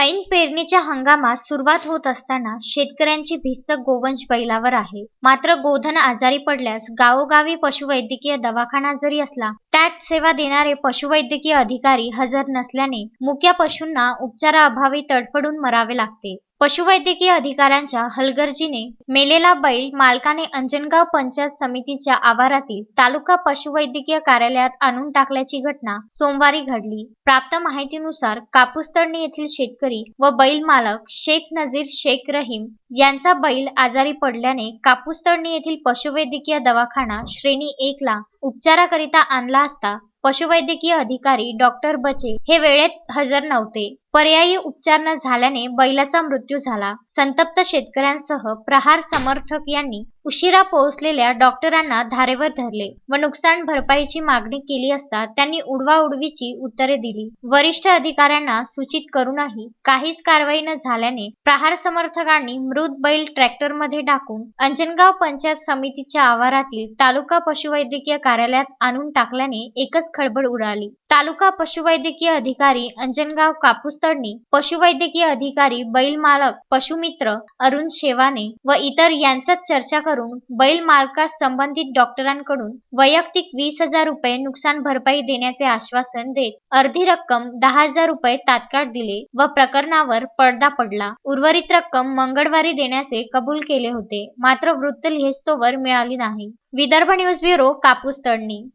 ऐन पेरणीच्या हंगामात सुरुवात होत असताना शेतकऱ्यांची भिस्त गोवंश बैलावर आहे. मात्र गोधन आजारी पडल्यास गावोगावी पशुवैद्यकीय दवाखाना जरी असला त्यात सेवा देणारे पशुवैद्यकीय अधिकारी हजर नसल्याने मुक्या पशूंना उपचाराअभावी तडफडून मरावे लागते. पशुवैद्यकीय अधिकाऱ्यांच्या हलगर्जीने मेलेला बैल मालकाने अंजनगाव पंचायत समितीच्या आवारातील तालुका पशुवैद्यकीय कार्यालयात आणून टाकल्याची घटना सोमवारी घडली. प्राप्त माहितीनुसार कापूसतळणी येथील शेतकरी व बैल मालक शेख नजीर शेख रहीम यांचा बैल आजारी पडल्याने कापूसतळणी येथील पशुवैद्यकीय दवाखाना श्रेणी एक ला उपचाराकरिता आणला असता पशुवैद्यकीय अधिकारी डॉक्टर बचे हे वेळेत हजर नव्हते. पर्यायी उपचार न झाल्याने बैलाचा मृत्यू झाला. संतप्त शेतकऱ्यांसह प्रहार समर्थक यांनी उशिरा पोहोचलेल्या डॉक्टरांना धारेवर धरले व नुकसान भरपाईची मागणी केली असता त्यांनी उडवाउडवीची उत्तरे दिली. वरिष्ठ अधिकाऱ्यांना सूचित करूनही काहीच कारवाई न झाल्याने प्रहार समर्थकांनी मृत बैल ट्रॅक्टरमध्ये टाकून अंजनगाव पंचायत समितीच्या आवारातील तालुका पशुवैद्यकीय कार्यालयात आणून टाकल्याने एकच खळबळ उडाली. तालुका पशुवैद्यकीय अधिकारी अंजनगाव कापूसतडणी पशुवैद्यकीय अधिकारी बैल मालक पशुमित्र अरुण शेवाने व इतर यांच्यात चर्चा करून बैल मालकास संबंधित डॉक्टरांकडून वैयक्तिक वीस हजार रुपये नुकसान भरपाई देण्याचे आश्वासन देत अर्धी रक्कम दहा हजार रुपये तात्काळ दिले व प्रकरणावर पडदा पडला. उर्वरित रक्कम मंगळवारी देण्याचे कबूल केले होते. मात्र वृत्त लिहिस्तोवर मिळाली नाही. विदर्भ न्यूज ब्युरो कापूस तळणी.